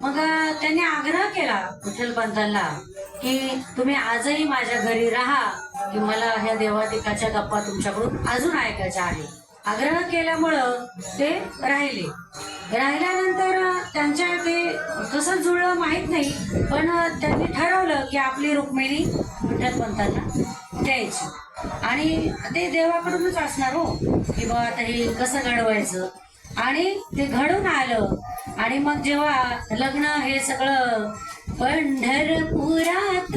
मग त्यांनी आग्रह केला विठ्ठल पंतांना की तुम्ही आजही माझ्या घरी राहा की मला ह्या देवादिकाच्या गप्पा तुमच्याकडून अजून ऐकायच्या आहे आग्रह केल्यामुळं ते राहिले. राहिल्यानंतर त्यांच्या ते कसं जुळलं माहीत नाही पण त्यांनी ठरवलं की आपली रुक्मिणी विठ्ठल पंतांना द्यायची. आणि ते देवाकडूनच असणार हो की बा आता हे कसं घडवायचं? आणि ते घडून आलं. आणि मग जेव्हा लग्न हे सगळं पंढरपुरात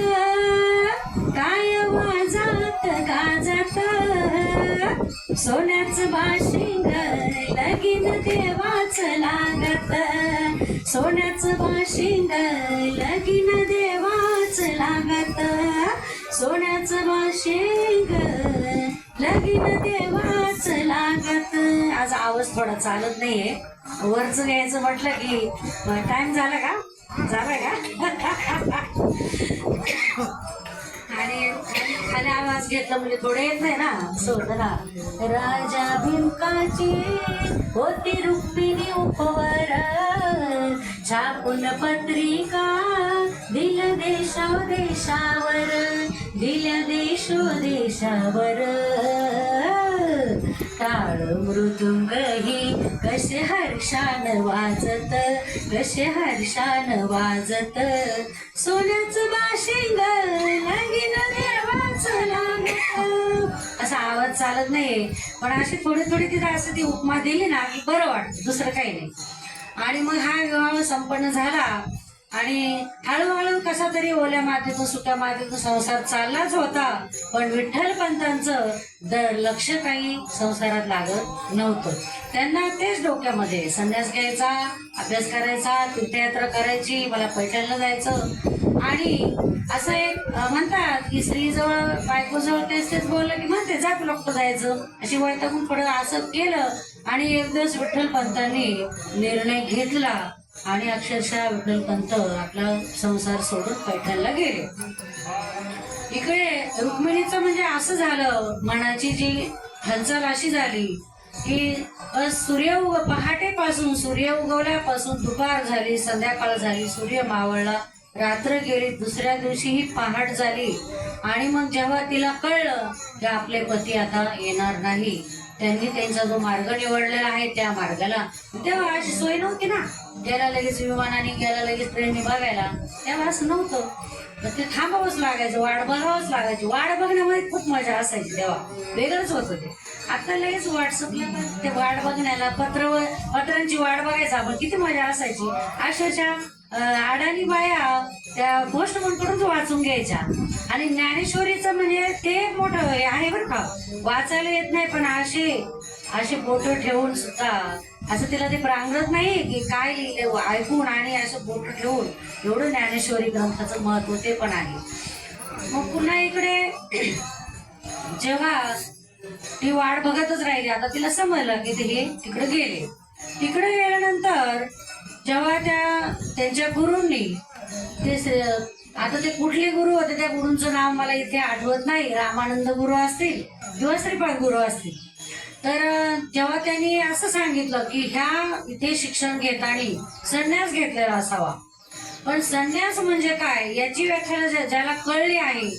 काय वाजात गाजात सोन्याचं बाशिंग लगीन देवाच लागत सोन्याचं बाशिंग लगीन देवाच लागत सोन्याचं बाशिंग लगीन देवाच लागत आज आवाज थोडा चालत नाहीये. वरच घ्यायचं म्हटलं की टाइम झाला का? झाला का? आणि खाली आवाज घेतला म्हणजे थोडे येत नाही ना? सोड ना? राजा भीमकाची होती रुक्मिणी उपवर. छापून पत्रिका दिल देशा देशावर. दिल देशो देशावर. टाळो मृदुंग ही कसे हर्षान वाजत कसे हर्षान वाजत. सोन्याच बाशिंग लगीन देवाच असा आवाज चालत नाही पण अशी थोडी थोडी तिथं असं ती उपमा दिली ना की बरं वाटतं दुसरं काही नाही. आणि मग हा विवाह संपन्न झाला. आणि हळूहळू कसा तरी ओल्या मातीतून सुट्या मातीतून संसार चाललाच होता. पण विठ्ठल पंतांचं दर लक्ष काही संसारात लागत नव्हतं. त्यांना तेच डोक्यामध्ये संन्यास घ्यायचा अभ्यास करायचा तीर्थयात्रा करायची मला पैठणला जायचं. आणि असं एक म्हणतात की स्त्रीजवळ बायकोजवळ तेच तेच बोललं की म्हणते जा तुला कुठं जायचं? अशी वैतागून पुढं असं केलं. आणि एक दिवस विठ्ठल पंतांनी निर्णय घेतला. आणि अक्षरशः विठ्ठलपंत आपला संसार सोडून पैठणला गेले. इकडे रुक्मिणीचं म्हणजे असं झालं मनाची जी हालचाल अशी झाली की सूर्य उग पहाटेपासून सूर्य उगवल्यापासून दुपार झाली संध्याकाळ झाली सूर्य मावळला रात्र गेली दुसऱ्या दिवशी ही पहाट झाली. आणि मग जेव्हा तिला कळलं की आपले पती आता येणार नाही त्यांनी त्यांचा जो मार्ग निवडलेला आहे त्या मार्गाला तेव्हा अशी सोय नव्हती ना. गेला लगेच विमानाने गेला लगेच ट्रेनने बघायला. तेव्हा असं नव्हतं. तर ते थांबावंच लागायचं वाट बघावंच लागायची. वाट बघण्यामध्ये खूप मजा असायची तेव्हा. वेगळंच होतं ते. आता लगेच व्हॉट्सअपला ते वाट बघण्याला पत्र पत्रांची वाट बघायचं आपण. किती मजा असायची. अक्षरशः अडाणी बाया त्या पोस्टमनकडून वाचून घ्यायच्या. आणि ज्ञानेश्वरीचं म्हणजे ते मोठं आहे बरं का. वाचायला येत नाही पण असे असे फोटो ठेवून सुद्धा असं तिला ते प्रांगत नाही की काय लिहिले ऐकून आणि असं फोटो ठेवून एवढं ज्ञानेश्वरी ग्रंथाचं महत्त्व ते पण आहे. मग पुन्हा इकडे जेव्हा ती वाट बघतच राहिली आता तिला समजलं की ते हे तिकडे गेले. तिकडे गेल्यानंतर जेव्हा त्या त्यांच्या गुरूंनी ते आता ते कुठले गुरु होते त्या गुरूंचं नाव मला इथे आठवत नाही. रामानंद गुरु असतील किंवा श्रीपाद गुरु असतील. तर तेव्हा जेव्हा त्यांनी असं सांगितलं की ह्या इथे शिक्षण घेताना संन्यास घेतलेला असावा. पण संन्यास म्हणजे काय? याची व्याख्या ज्या- ज्याला कळली आहे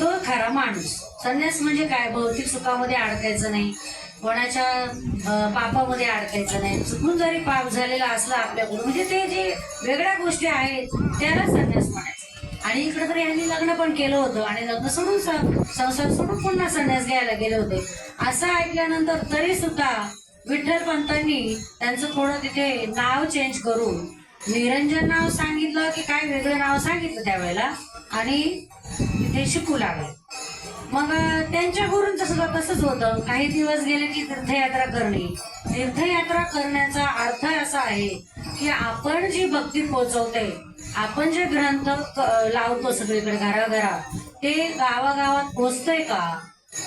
तो खरा माणूस. संन्यास म्हणजे काय? भौतिक सुखामध्ये अडकायचं नाही. कोणाच्या पापामध्ये अडकायचं नाही. चुकून जरी पाप झालेला असला आपल्याकडून म्हणजे ते जे वेगळ्या गोष्टी आहेत त्याला संन्यास म्हणायचं. आणि इकडे तर यांनी लग्न पण केलं होतं. आणि लग्न सोडून संसार सोडून पुन्हा संन्यास घ्यायला गेले होते. असं ऐकल्यानंतर तरी सुद्धा विठ्ठल पंतांनी त्यांचं थोडं तिथे नाव चेंज करून निरंजन नाव सांगितलं की काय वेगळं नाव सांगितलं त्यावेळेला आणि तिथे शिकू लागले. मग त्यांच्या गुरूंचं सुद्धा तसंच होतं. काही दिवस गेले की तीर्थयात्रा करणे. तीर्थयात्रा करण्याचा अर्थ असा आहे की आपण जी भक्ती पोचवते आपण जे ग्रंथ लावतो सगळीकडे घराघरा ते गावागावात पोचतंय का?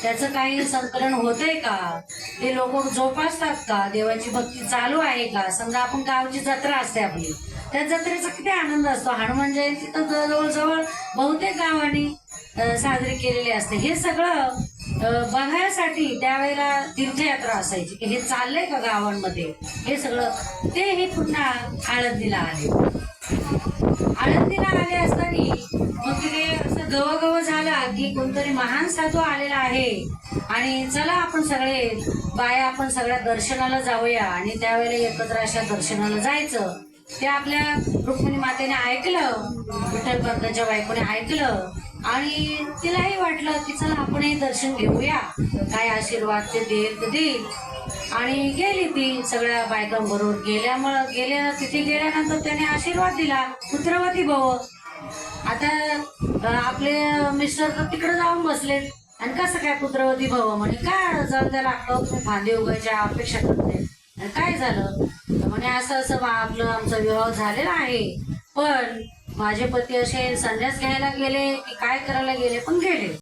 त्याचं काही संकलन होतंय का? ते लोक जोपासतात का? देवाची भक्ती चालू आहे का? समजा आपण गावची जत्रा असते आपली त्या जत्रेचा किती आनंद असतो? हनुमान जयंती तर जवळजवळ बहुतेक गावांनी साजरी केलेली असते. हे सगळं बघायसाठी त्यावेळेला तीर्थयात्रा असायची की हे चाललंय का गावांमध्ये? हे सगळं ते हे पुन्हा आळंदीला आहे. आळंदीला आले असताना मग तिथे असं गवगव झालं झाला की कोणतरी महान साधू आलेला आहे. आणि चला आपण सगळे बाया आपण सगळ्या दर्शनाला जाऊया आणि त्यावेळेला एकत्र अशा दर्शनाला जायचं. ते आपल्या रुक्मिणी मातेने ऐकलं विठ्ठल पंताच्या बायकोने ऐकलं आणि तिलाही वाटलं की चला आपणही दर्शन घेऊया. काय आशीर्वाद ते देईल ते देईल. आणि गेली ती सगळ्या बायकांबरोबर. गेल्यामुळं गेल्या तिथे गेल्यानंतर त्याने आशीर्वाद दिला. पुत्रवती भव आता आपले मिस्टर तर तिकडे जाऊन बसले. आणि कसं काय पुत्रवती भव म्हणे काय जाऊन त्याला आपलं फांदे उगायच्या अपेक्षा करते आणि काय झालं? म्हणे असं असं बा- आपलं आमचा विवाह झालेला आहे. पण माझे पती असे संन्यास घ्यायला गेले की काय करायला गेले पण गेले.